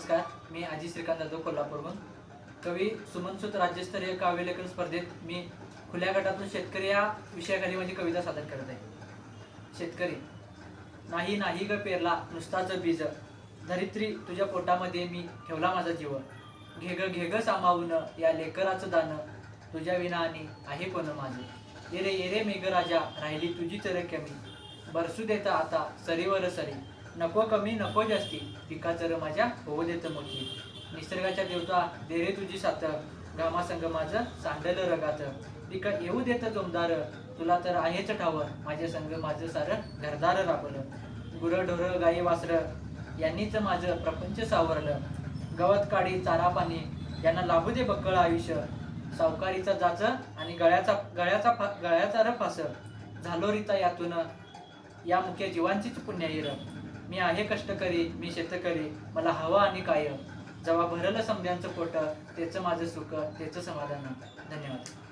नमस्कार मी अजी श्रीकांत जाधव कोल्हापूरहून. कवी सुमनसूत राज्यस्तरीय काव्यलेखन स्पर्धेत मी खुल्या गटातून शेतकरी या विषयाखाली माझी कविता सादर करत आहे. शेतकरी नाही नाही ग पेरला नुसताच बीज. धरित्री तुझ्या पोटामध्ये मी ठेवला माझा जीव. घे ग घे ग सामावून या लेकराचं दान. तुझ्या विना आणि आहे कोण माझे? येरे येरे मेघराजा राहिली तुझी चर कमी. बरसू देता आता सरीवर सरी. नको कमी नको जास्ती. पिकाचं र माझ्या होऊ देत मोठी. निसर्गाच्या देवता देरे तुझी साथ घामासंग माझं सांडल रगात. पिक येऊ देत जोमदार. तुला तर आहेच ठावर. माझ्या संग माझं सारं घरदार राबलं गुरं गाई वासर यांनीच माझं प्रपंच सावरलं. गवत काडी चारा पाणी यांना लाभू दे बक्कळ आयुष्य. सावकारीचा जाच आणि गळ्याचा गळ्याचा फा- गळ्याचा र फास झालो रिता यातून. या मुख्य जीवांचीच पुण्याईर मी आहे कष्टकरी मी शेतकरी मला हवं आणि कायम. जेव्हा भरलं समद्यांचं पोट त्याचं माझं सुख त्याचं समाधान. धन्यवाद.